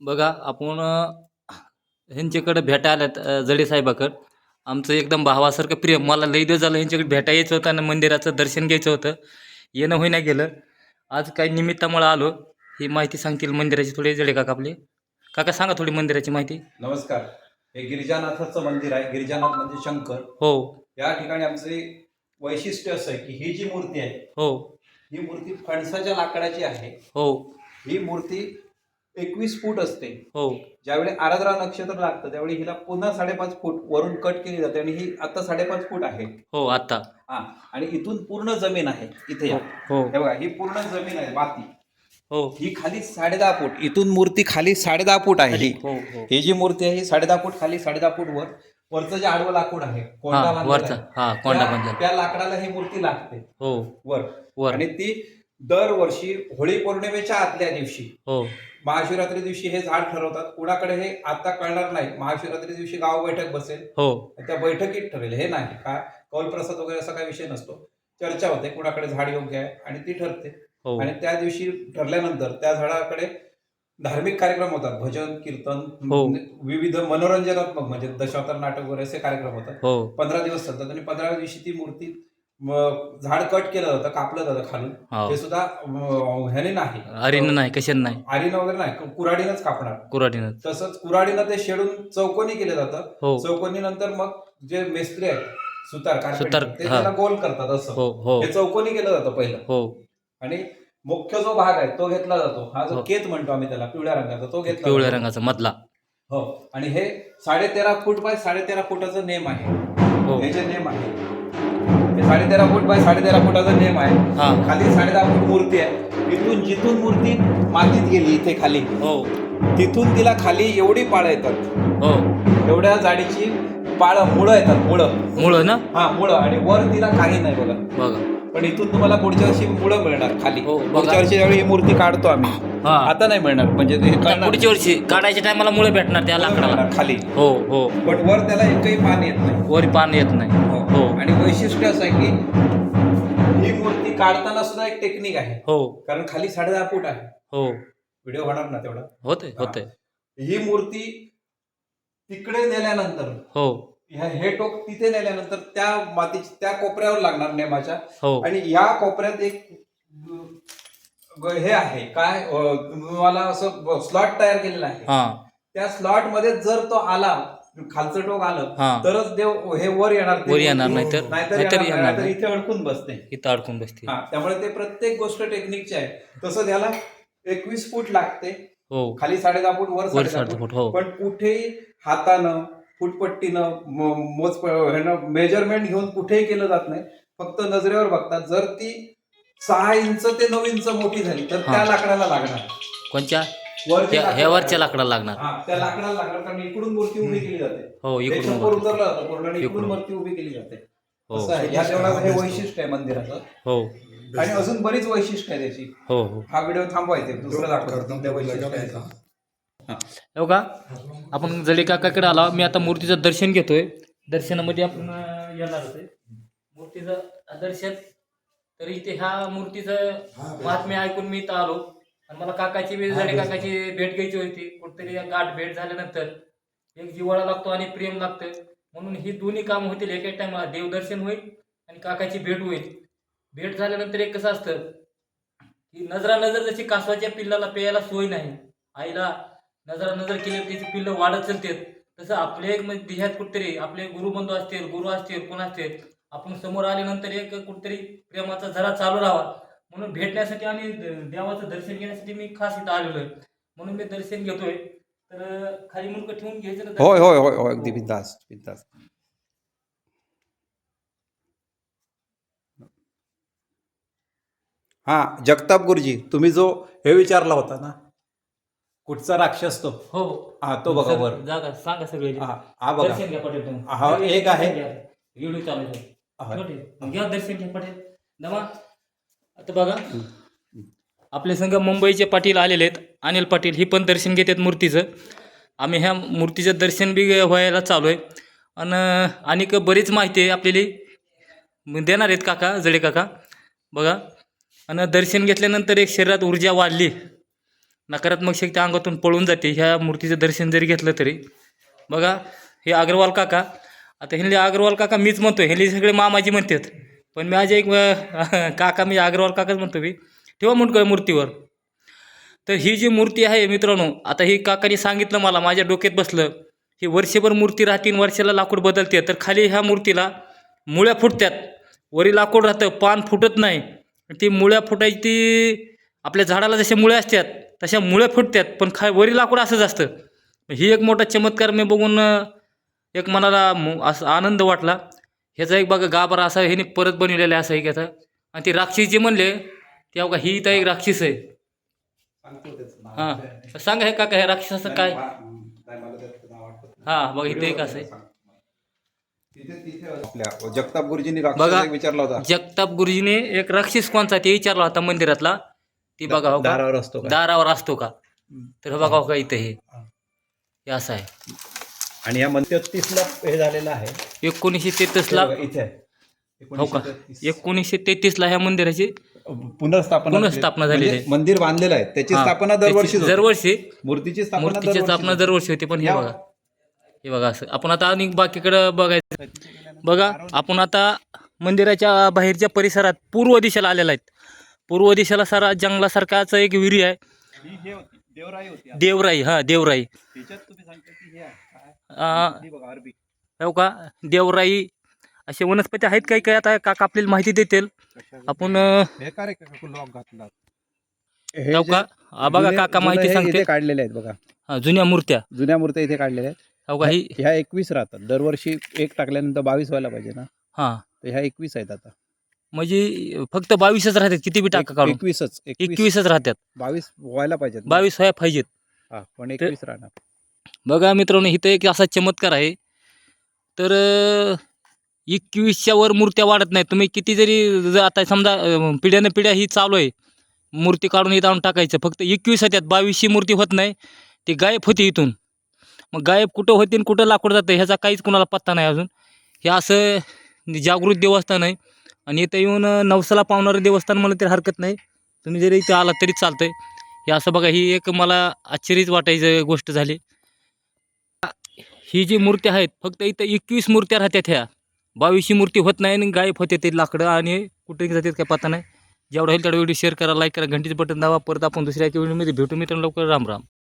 बघा आपण ह्यांच्याकडे भेटा आल्यात अ, जडे साहेबाकडं. आमचं एकदम भावासारखं प्रिय मला लई दिवस झालं ह्यांच्याकडे भेटा यायचं होतं आणि मंदिराचं दर्शन घ्यायचं होतं. येणं होईना गेलं. आज काही निमित्तामुळं आलो. ही माहिती सांगतील मंदिराची थोडी जडे काका आपली. काका सांगा थोडी मंदिराची माहिती. नमस्कार. हे गिरिजानाथाचं मंदिर आहे. गिरिजानाथ म्हणजे शंकर. हो. या ठिकाणी आमचे वैशिष्ट्य असं आहे की ही जी मूर्ती आहे हो. ही मूर्ती फणसाच्या लाकडाची आहे. हो. ही मूर्ती एकवीस फूट असते. हो. ज्यावेळी आराधना नक्षत्र लागतं त्यावेळी हिला पुन्हा साडेपाच फूट वरून कट केली जाते आणि ही आता साडेपाच फूट आहे. हो आत्ता हा आणि इथून पूर्ण जमीन आहे इथे या. हो. हे बघा ही पूर्ण जमीन आहे माती. हो. ही खाली साडेदहा फूट इथून मूर्ती खाली साडेदहा फूट आहे ही. हो हो. ही जी मूर्ती आहे ही साडेदहा फूट खाली साडेदहा फूट वर. वरचं जे आडवं लाकूड आहे कोंडा हा बांधलेला वरचा. आहे, हा कोंडा त्या- त्या लाकडाला ही मूर्ती लागते. हो. वर. वर. आणि ती दरवर्षी होळी पौर्णिमेच्या आदल्या दिवशी हो. महाशिवरात्री दिवशी हे झाड ठरवतात. कुणाकडे हे आता कळणार नाही. महाशिवरात्री दिवशी गाव बैठक बसेल. हो. त्या बैठकीत ठरेल. हे नाही. का? कौल प्रसाद वगैरे असा काही विषय नसतो. चर्चा होते. कुणाकडे झाड योग्य आहे आणि ती ठरते. हो. आणि त्या दिवशी ठरल्यानंतर त्या झाडाकडे धार्मिक कार्यक्रम होतात. भजन कीर्तन हो. विविध मनोरंजनात्मक म्हणजे दशावतार नाटक वगैरे असे कार्यक्रम होतात. हो. पंधरा दिवस चालतात आणि पंधराव्या दिवशी ती मूर्ती झाड कट केलं जातं कापलं जातं खालून. हो. ते सुद्धा ह्याने नाही. अरीनं नाही कशानं नाही. आरीनं वगैरे नाही कु- कुऱ्हाडीनंच कापणार. कुराटीनं तसंच कुऱ्हाडीनं ते शेडून चौकोनी केलं जातं. हो. चौकोनी नंतर मग जे मेस्त्री आहेत सुतार carpenter, सुतार, ते हा. त्याला गोल करतात असं. हो हो. हे चौकोनी केलं जातं पहिलं. हो. आणि मुख्य जो भाग आहे तो घेतला जातो. हा जो हो. केत म्हणतो आम्ही त्याला पिवळ्या रंगाचा तो घेतला पिवळ्या जातो. रंगाचा मधला. हो. आणि हे साडे तेरा फूट बाय साडे तेरा फुटाचं नेम आहे. हो. हे जे नेम आहे साडे तेरा फूट बाय साडे तेरा फुटाचा नेम आहे. हा. खाली साडे दहा फूट मूर्ती आहे. इथून जिथून मूर्ती मातीत गेली इथे खाली. हो. तिथून तिला खाली एवढी पाळं येतात. हो. एवढ्या जाडीची पाळं मुळं येतात मुळं. मुळं ना? हा मुळं. आणि वर तिला काही नाही बघा. बघा. पण इथून तुम्हाला पुढच्या वर्षी मुळं मिळणार खाली. हो, बघा. पुढच्या वर्षी ज्यावेळी ही मूर्ती काढतो आम्ही हा. आता नाही मिळणार. म्हणजे ते आता कळणार पुढच्या वर्षी काढायच्या टायमाला मुळे भेटणार त्या लाकडाला. मिळणार खाली. हो हो. पण वर त्याला एकही पान येत नाही. वर पान येत नाही. आणि वैशिष्ट्य असं आहे की ही मूर्ती काढताना सुद्धा एक टेक्निक आहे. हो. कारण खाली साडे दहा फूट आहे. हो. व्हिडिओ होणार ना तेवढा? होते होते ही मूर्ती तिकडे नेल्यानंतर हो. ह्या हे टोक तिथे नेल्यानंतर त्या मातीची त्या कोपऱ्यावर लागणार नेमाच्या. हो. आणि या कोपऱ्यात एक अं, हे आहे. काय अं, तुम्हाला असं स्लॉट तयार केलेला आहे. हा. त्या स्लॉटमध्ये जर तो आला खालचं टोक आलं तरच देव हे वर येणार वर येणार मूर्ती. नाहीतर- नाहीतर येणार नाही, नाही. इथे अडकून बसते. इथं अडकून बसते. हा त्यामुळे ते प्रत्येक गोष्ट टेक्निकची आहे. तसं त्याला एकवीस फूट लागते. हो. खाली साडे दहा फूट वर वर साडे फूट. हो. पण कुठेही हातानं फुटपट्टीनं मोज मेजरमेंट घेऊन कुठेही केलं जात नाही. फक्त नजरेवर बघतात. जर ती सहा इंच ते नऊ इंच मोठी झाली तर त्या. लाकडाला लागणार. कोणच्या? वर जे त्या लाकूड ह्या वरच्या लाकडाला लागणार. हा त्या लाकडाला लागणार कारण इकडून मूर्ती उभी केली जाते. हो इकडून. उतरलं जातं पूर्ण आणि इकडून इकडून. मूर्ती उभी केली जाते. हो. असं आहे. या देवळाचं हे वैशिष्ट्य आहे मंदिराचं. हो. आणि अजून बरीच वैशिष्ट्य आहे त्याची. हो हो. हा व्हिडिओ थांबवायचे दुसरं दाखवतो. तुमच्या वैशिष्ट्य हो. का? आपण जडे काकाकडे आला. मी आता मूर्तीचं दर्शन घेतोय. दर्शनामध्ये आपण अं, येणार होते मूर्तीचं दर्शन. तर इथे ह्या मूर्तीचं महात्म्य ऐकून मी इथं आलो. आणि मला काकाची बी जडे काकाची भेट घ्यायची होती. कुठतरी गाठ भेट झाल्यानंतर एक जिव्हाळा लागतो आणि प्रेम लागतं. म्हणून ही दोन्ही कामं होतील. एका टायमाला देवदर्शन होईल आणि काकाची भेट होईल. भेट झाल्यानंतर एक कसं असतं की नजरा नजर जशी कासवाच्या पिल्लाला प्यायला सोय नाही आईला नजरा नजर केली तर तिची पिल्लं वाढत चालतात. तसं आपले एक म्हणजे देहात कुठतरी आपले गुरुबंधू असतील गुरु असतील कोण असतील आपण समोर आल्यानंतर एक कुठतरी प्रेमाचा झरा चालू राहावा. म्हणून भेटण्यासाठी आणि देवाचं दर्शन घेण्यासाठी मी खास इथं आलेलो आहे. म्हणून मी दर्शन घेतोय. तर खाली मुलगा ठेवून घ्यायचं ना होय होय होय होय अगदी बिंदास बिंदास. हा जगताप गुरुजी तुम्ही जो हे विचारला होता ना कुठचा राक्षस तो? हो हा. तो बघा वर जागा सांगा सगळे. हा हा बघा. दर्शन घ्या पटेल. हा, एक आहे. व्हिडिओ चालू आहे. हा. घ्या दर्शन घ्या पटेल. दमा आता बघा. आपले संघ मुंबईचे पाटील आलेले आहेत. अनिल पाटील ही पण दर्शन घेतात मूर्तीचं. आम्ही ह्या मूर्तीचं दर्शन बी व्हायला चालू आहे. आणि आणिक बरीच माहिती आहे आपल्याला. देणार आहेत काका जडे काका. बघा. आणि दर्शन घेतल्यानंतर एक शरीरात ऊर्जा वाढली. नकारात्मक शक्ती अंगातून पळून जाते. ह्या मूर्तीचं दर्शन जरी घेतलं तरी. बघा. हे अग्रवाल काका. आता ह्यांनी अग्रवाल काका मीच म्हणतो ह्यांनी सगळे मामाजी म्हणतात. पण मी माझ्या एक काका मी अग्रवाल काकाच म्हणतो मी. ठेवा मुंडकं मूर्तीवर. तर ही जी मूर्ती आहे मित्रांनो आता ही काकाने सांगितलं मला माझ्या डोक्यात बसलं ही वर्षभर मूर्ती राहते वर्षाला लाकूड बदलते. तर खाली ह्या मूर्तीला मुळ्या फुटतात वरी लाकूड राहतं पान फुटत नाही. ती मुळ्या फुटायची ती आपल्या झाडाला जशा मुळ्या असतात तशा मुळ्या फुटतात पण खा वरी लाकूड असंच असतं. ही एक मोठा चमत्कार मी बघून एक मनाला असं आनंद वाटला. ह्याचा एक बघा गाभारा असा ह्याने परत बनवलेला आहे असं एक याचा. आणि ती राक्षस जे म्हणले ते बघा ही तर एक राक्षस आहे. सांगतो त्याचं नाव. हां. सांगा हे काका हे राक्षसाचं काय. हा बघा इथे एक असं आहे. तिथे तिथे आपल्या जगताप गुरुजींनी बघा. राक्षस एक विचारला होता. जगताप गुरुजीने एक राक्षस कोणचा ते विचारला होता मंदिरातला. ती बघा हो का? दारावर असतो का? दारावर असतो का? तर हे बघा हो का इथे हे. हे असं आहे. आणि या मंदिर तीसला हे झालेलं आहे. एकोणीसशे तेहतीसला इथे आहे. हो का? 1933. एकोणीसशे तेहतीसला ह्या मंदिराची पुनर्स्थापना पुनर्स्थापना झालेली म्हणजे आहे. मंदिर बांधलेलं आहे. त्याची हा, स्थापना त्याची दरवर्षी दरवर्षी मूर्तीची स्थापना मूर्तीची दरवर्षी स्थापना होते. दरवर्षी होती पण हे या- बघा. हे बघा असं. आपण आता आणि बाकीकडं बघायचं. बघा आपण आता मंदिराच्या बाहेरच्या परिसरात पूर्व दिशेला आलेला आहेत. पूर्व दिशेला सारा जंगलासारखाच एक विहिरी आहे. ही हे होती, देवराई होती देवराई हा देवराई. त्याच्यात तुम्ही सांगता की हे आहे, काय? आ, ही बघा, अरबी. हो का? देवराई असे वनस्पती आहेत काही काही आता काका आपल्याला माहिती देतील. आपण अं, हे काय लॉक घातला हो का? बघा काका माहिती सांगते काढलेले आहेत बघा. हा, जुन्या मूर्त्या. जुन्या मूर्त्या इथे काढलेल्या आहेत. हो का? ही ह्या एकवीस राहतात. दरवर्षी एक टाकल्यानंतर बावीस व्हायला पाहिजे ना. हा. तर ह्या एकवीस आहेत आता. म्हणजे फक्त बावीसच राहतात किती बी टाका काढून. एकवीसच एकवीस. एकवीसच राहतात. बावीस व्हायला पाहिजेत. बावीस व्हाय पाहिजेत. हा पण एकवीस राहणार. बघा मित्रांनो इथं एक असा चमत्कार आहे. तर अं, एकवीसच्या वर मूर्त्या वाढत नाही तुम्ही किती जरी ज- आता समजा अं, पिढ्यानं पिढ्या ही चालू आहे. मूर्ती काढून इथं आणून टाकायचं. फक्त एकवीस होत्यात. बावीसची मूर्ती होत नाही. ती गायब होती इथून. मग गायब कुठं होती आणि कुठं लाकूड जातं ह्याचा काहीच कुणाला पत्ता नाही अजून. हे असं जागृत देवस्थान आहे. आणि इथं येऊन नवसाला पावणारं देवस्थान म्हणलं तरी हरकत नाही. तुम्ही जरी इथं आलात तरी चालतंय. हे असं बघा ही एक मला आश्चर्यच वाटायचं गोष्ट झाली. ही जी मूर्ती आहेत फक्त इथं एकवीस मूर्त्या राहतात ह्या. बावीसची मूर्ती होत नाही आणि गायब होते ते लाकडं आणि कुठे जातात काय पत्ता नाही. जेवढा होईल तेवढा व्हिडिओ शेअर करा लाईक करा घंटीचं बटन दाबा. परत आपण दुसऱ्या एका व्हिडिओमध्ये भेटू मित्रांनो लवकर राम राम.